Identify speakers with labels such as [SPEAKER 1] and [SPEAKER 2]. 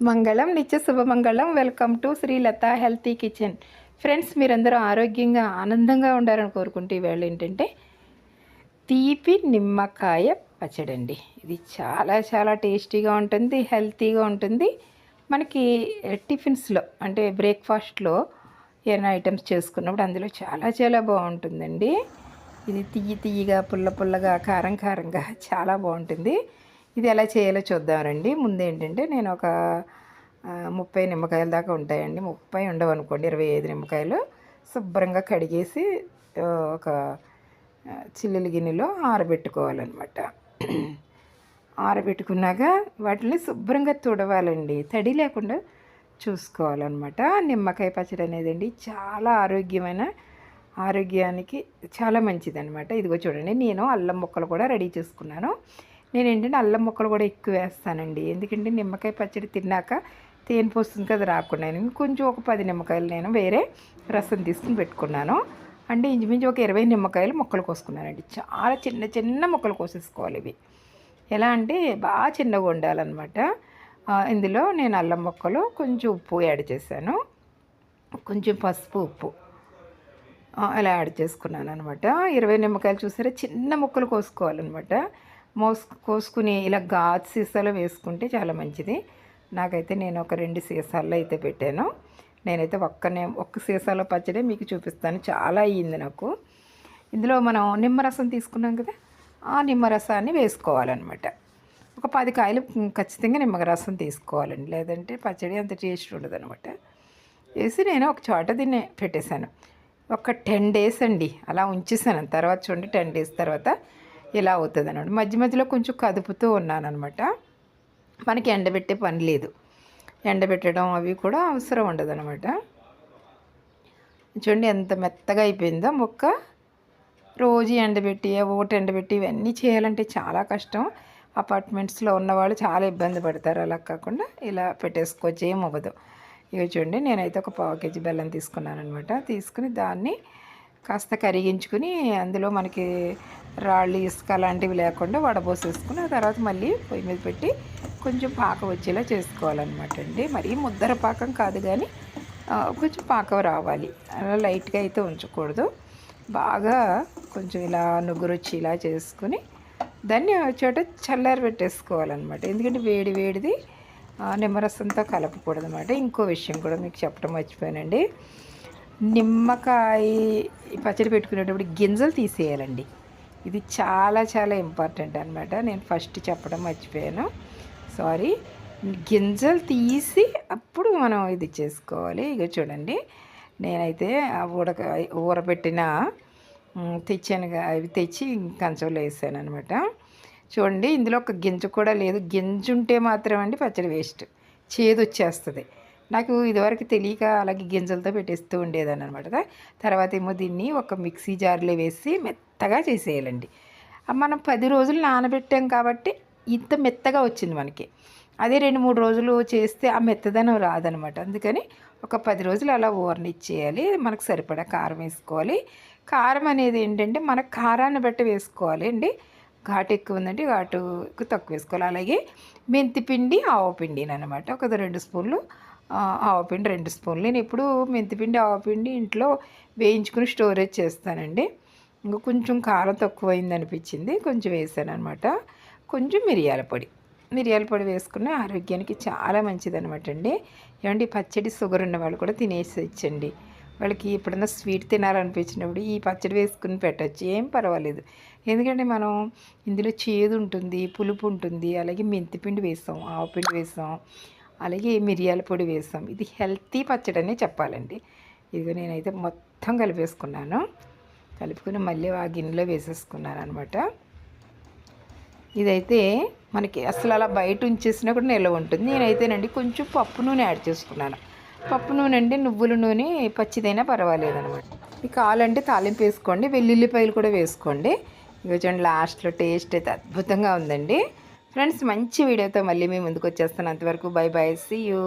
[SPEAKER 1] మంగళం నిత్య శుభమంగళం welcome to Srilatha healthy kitchen friends మీరందరూ ఆరోగ్యంగా ఆనందంగా ఉండాలని కోరుకుంటే ఈవేళ ఏంటంటే తీపి నిమ్మకాయ పచ్చడి అండి ఇది చాలా చాలా టేస్టీగా ఉంటుంది హెల్తీగా ఉంటుంది. మనకి టిఫిన్స్లో అంటే బ్రేక్ఫాస్ట్లో ఏమైనా ఐటమ్స్ చేసుకున్నప్పుడు అందులో చాలా చాలా బాగుంటుందండి. ఇది తీయ తీయగా పుల్ల పుల్లగా కారం కారంగా చాలా బాగుంటుంది. ఇది ఎలా చేయాలో చూద్దాం రండి. ముందు ఏంటంటే నేను ఒక ముప్పై నిమ్మకాయల దాకా ఉంటాయండి. ముప్పై ఉండవు అనుకోండి ఇరవై ఐదు నిమ్మకాయలు శుభ్రంగా కడిగేసి ఒక ఆ, చిల్లుల గిన్నెలో ఆరబెట్టుకోవాలన్నమాట. ఆరబెట్టుకున్నాక వాటిని శుభ్రంగా తుడవాలండి. తడి లేకుండా చూసుకోవాలన్నమాట. నిమ్మకాయ పచ్చడి అనేది అండి చాలా ఆరోగ్యమైన ఆరోగ్యానికి చాలా మంచిదన్నమాట. ఇదిగో చూడండి నేను అల్లం ముక్కలు కూడా రెడీ చేసుకున్నాను. నేను ఏంటంటే అల్లం ముక్కలు కూడా ఎక్కువ వేస్తానండి. ఎందుకంటే నిమ్మకాయ పచ్చడి తిన్నాక తేనె పోస్తుంది కదా రాకుండా. నేను కొంచెం ఒక పది నిమ్మకాయలు నేను వేరే రసం తీసుకుని పెట్టుకున్నాను. అంటే ఇంచుమించు ఒక ఇరవై నిమ్మకాయలు ముక్కలు కోసుకున్నానండి. చాలా చిన్న చిన్న ముక్కలు కోసేసుకోవాలి ఇవి. ఎలా అంటే బాగా చిన్నగా ఉండాలన్నమాట. ఇందులో నేను అల్లం ముక్కలు కొంచెం ఉప్పు యాడ్ చేశాను. కొంచెం పసుపు ఉప్పు. ఇలా అలా యాడ్ చేసుకున్నాను అనమాట ఇరవై నిమ్మకాయలు చూసారా? చిన్న ముక్కలు కోసుకోవాలన్నమాట. మోస్ కోసుకుని ఇలా గాజు సీసాలో వేసుకుంటే చాలా మంచిది. నాకైతే నేను ఒక రెండు సీసాల్లో అయితే పెట్టాను. నేనైతే ఒక్కనే ఒక్క సీసాలో పచ్చడి మీకు చూపిస్తాను. చాలా అయ్యింది నాకు. ఇందులో మనం నిమ్మరసం తీసుకున్నాం కదా ఆ నిమ్మరసాన్ని వేసుకోవాలన్నమాట. ఒక పది కాయలు ఖచ్చితంగా నిమ్మరసం తీసుకోవాలండి. లేదంటే పచ్చడి అంత టేస్ట్ ఉండదు అనమాట వేసి నేను ఒక చోట దీన్ని పెట్టేశాను. ఒక టెన్ డేస్ అండి. అలా ఉంచేసాను తర్వాత చూడండి టెన్ డేస్ తర్వాత ఇలా అవుతుంది అనమాట మధ్య మధ్యలో కొంచెం కదుపుతూ ఉన్నానమాట మనకి ఎండబెట్టే పని లేదు. ఎండబెట్టడం అవి కూడా అవసరం ఉండదు అనమాట చూడండి ఎంత మెత్తగా అయిపోయిందో మొక్క. రోజు ఎండబెట్టి ఒకటి ఎండబెట్టి ఇవన్నీ చేయాలంటే చాలా కష్టం. అపార్ట్మెంట్స్లో ఉన్నవాళ్ళు చాలా ఇబ్బంది పడతారు. అలా కాకుండా ఇలా పెట్టేసుకోవచ్చు ఏం అవ్వదు. ఇవి చూడండి నేనైతే ఒక పావు కేజీ బెల్లం తీసుకున్నాను అనమాట తీసుకుని దాన్ని కాస్త కరిగించుకుని అందులో మనకి రాళ్ళు ఇసుక అలాంటివి లేకుండా వడబోసేసుకుని ఆ తర్వాత మళ్ళీ పొయ్యి మీద పెట్టి కొంచెం పాకం వచ్చేలా చేసుకోవాలన్నమాట అండి. మరీ ముద్దర పాకం కాదు కానీ కొంచెం పాకం రావాలి. అలా లైట్గా అయితే ఉంచకూడదు. బాగా కొంచెం ఇలా నుగ్గురు వచ్చి ఇలా చేసుకుని దాన్ని చోట చల్లారి పెట్టేసుకోవాలన్నమాట. ఎందుకంటే వేడి వేడిది నిమ్మరసంతో కలపకూడదు అనమాట ఇంకో విషయం కూడా మీకు చెప్పడం మర్చిపోయానండి. నిమ్మకాయ పచ్చడి పెట్టుకునేటప్పుడు గింజలు తీసేయాలండి. ఇది చాలా చాలా ఇంపార్టెంట్ అనమాట నేను ఫస్ట్ చెప్పడం మర్చిపోయాను. సారీ గింజలు తీసి అప్పుడు మనం ఇది చేసుకోవాలి. ఇక చూడండి. నేనైతే ఆ ఉడక ఊరబెట్టిన తెచ్చాను అవి తెచ్చి కంచంలో వేసాను అనమాట చూడండి ఇందులో ఒక గింజ కూడా లేదు. గింజ ఉంటే మాత్రం అండి పచ్చడి వేస్ట్ చేదు వచ్చేస్తుంది. నాకు ఇదివరకు తెలియక అలాగే గింజలతో పెట్టేస్తూ ఉండేదాన్ని అనమాట తర్వాత ఏమో దీన్ని ఒక మిక్సీ జార్లో వేసి మెత్తగా చేసేయాలండి. మనం పది రోజులు నానబెట్టాం కాబట్టి ఇంత మెత్తగా వచ్చింది మనకి. అదే రెండు మూడు రోజులు చేస్తే ఆ మెత్తదనం రాదనమాట అందుకని ఒక పది రోజులు అలా ఊరనిచ్చేయాలి మనకు సరిపడా కారం వేసుకోవాలి. కారం అనేది ఏంటంటే మన కారాన్ని బట్టి వేసుకోవాలి అండి. ఘాటు ఎక్కువ ఉందంటే ఘాటు తక్కువ వేసుకోవాలి. అలాగే మెంతి పిండి ఆవపిండి అనమాట ఒక రెండు స్పూన్లు ఆవపిండి రెండు స్పూన్లు. నేను ఇప్పుడు మెంతిపిండి ఆవపిండి ఇంట్లో వేయించుకుని స్టోరేజ్ చేస్తానండి. ఇంకా కొంచెం కారం తక్కువైంది అనిపించింది. కొంచెం వేసాను అనమాట కొంచెం మిరియాల పొడి. మిరియాల పొడి వేసుకున్న ఆరోగ్యానికి చాలా మంచిది అనమాట అండి. ఏమండి పచ్చడి షుగర్ ఉన్న వాళ్ళు కూడా తినేసేయచ్చండి. వాళ్ళకి ఎప్పుడైనా స్వీట్ తినాలనిపించినప్పుడు ఈ పచ్చడి వేసుకుని పెట్టచ్చు. ఏం పర్వాలేదు. ఎందుకంటే మనం ఇందులో చేదు ఉంటుంది పులుపు ఉంటుంది. అలాగే మెంతిపిండి వేసాం ఆవపిండి వేసాం. అలాగే మిరియాల పొడి వేసాం ఇది హెల్తీ పచ్చడి అనే చెప్పాలండి. ఇదిగో నేనైతే మొత్తం కలిపేసుకున్నాను. కలుపుకొని మళ్ళీ ఆ గిన్నెలో వేసేసుకున్నాను అనమాట ఇదైతే మనకి అసలు అలా బయట ఉంచేసినా కూడా నిల్వ ఉంటుంది. నేనైతేనండి కొంచెం పప్పు నూనె యాడ్ చేసుకున్నాను. పప్పు నూనె అంటే నువ్వుల నూనె పచ్చిదైనా పర్వాలేదనమాట మీకు కావాలంటే తాలింపు వేసుకోండి. వెల్లుల్లిపాయలు కూడా వేసుకోండి. ఇవి చూడండి లాస్ట్లో టేస్ట్ అయితే అద్భుతంగా ఉందండి. ఫ్రెండ్స్ మంచి వీడియోతో మళ్ళీ మేము ముందుకు వచ్చేస్తాను అంతవరకు బై బై సీ యూ